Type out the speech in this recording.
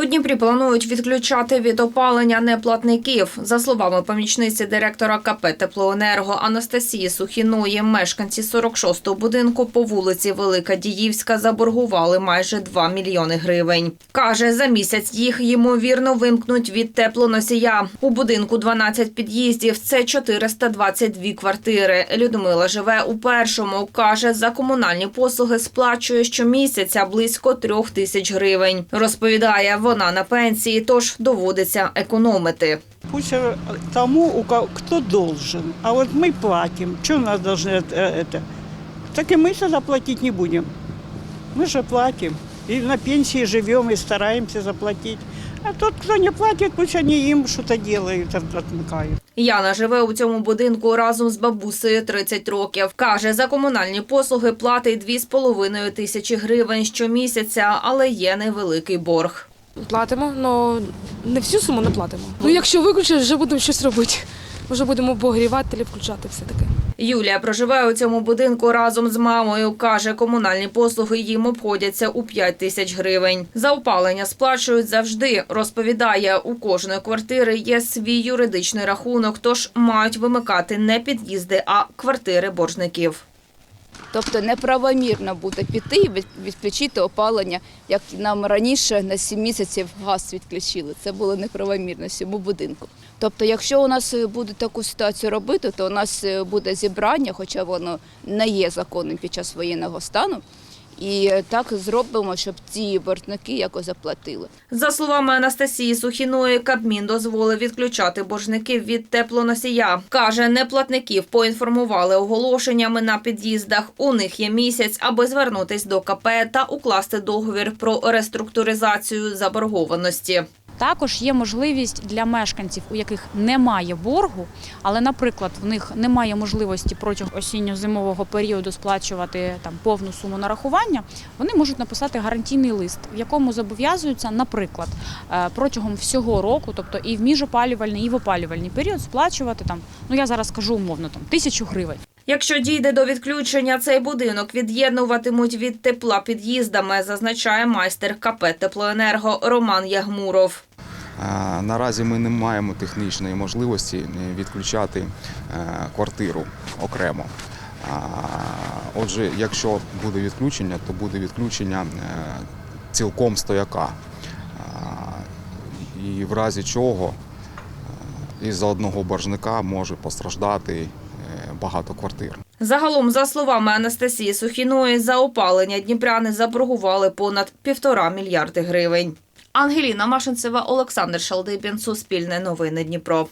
У Дніпрі планують відключати від опалення неплатників. За словами помічниці директора КП «Теплоенерго» Анастасії Сухіної, мешканці 46-го будинку по вулиці Велика Діївська заборгували майже 2 мільйони гривень. Каже, за місяць їх ймовірно вимкнуть від теплоносія. У будинку 12 під'їздів. Це 422 квартири. Людмила живе у першому. Каже, за комунальні послуги сплачує щомісяця близько трьох тисяч гривень. Розповідає, вона на пенсії, тож доводиться економити. Пусть э, тому, у кого, кто должен. А вот мы платим. Что у нас должны э, это? Так и мы тогда платить не будем. Мы же платим. И на пенсии живем, и стараемся заплатить. А тот, кто не платит, пусть они им что-то делают, от- отмыкают. Яна живе у цьому будинку разом з бабусею 30 років. Каже, за комунальні послуги платить 2,5 тисячі гривень щомісяця, але є невеликий борг. Платимо, але не всю суму не платимо. Ну, якщо виключать, вже будемо щось робити. Вже будемо обогрівателі включати все таке. Юлія проживає у цьому будинку разом з мамою. Каже, комунальні послуги їм обходяться у 5 тисяч гривень. За опалення сплачують завжди. Розповідає, у кожної квартири є свій юридичний рахунок, тож мають вимикати не під'їзди, а квартири боржників. Тобто неправомірно буде піти і відключити опалення, як нам раніше на 7 місяців газ відключили. Це було неправомірно всьому будинку. Тобто, якщо у нас буде таку ситуацію робити, то у нас е, буде зібрання, хоча воно не є законним під час воєнного стану. І так зробимо, щоб ці боржники якось заплатили. За словами Анастасії Сухіної, Кабмін дозволив відключати боржників від теплоносія. Каже, неплатників поінформували оголошеннями на під'їздах. У них є місяць, аби звернутись до КП та укласти договір про реструктуризацію заборгованості. Також є можливість для мешканців, у яких немає боргу, але, наприклад, в них немає можливості протягом осінньо-зимового періоду сплачувати там повну суму нарахування. Вони можуть написати гарантійний лист, в якому зобов'язуються, наприклад, е, протягом всього року, тобто і в міжопалювальний, і в опалювальний період, сплачувати там. Ну я зараз кажу умовно там тисячу гривень. Якщо дійде до відключення, цей будинок від'єднуватимуть від тепла під'їздами, зазначає майстер КП «Теплоенерго» Роман Ягмуров. Наразі ми не маємо технічної можливості відключати е, квартиру окремо. Отже, якщо буде відключення, то буде відключення е, цілком стояка. І в разі чого е, із-за одного боржника може постраждати багато квартир. Загалом, за словами Анастасії Сухіної, за опалення дніпряни заборгували понад півтора мільярди гривень. Ангеліна Машинцева, Олександр Шалдибін, Суспільне новини Дніпро.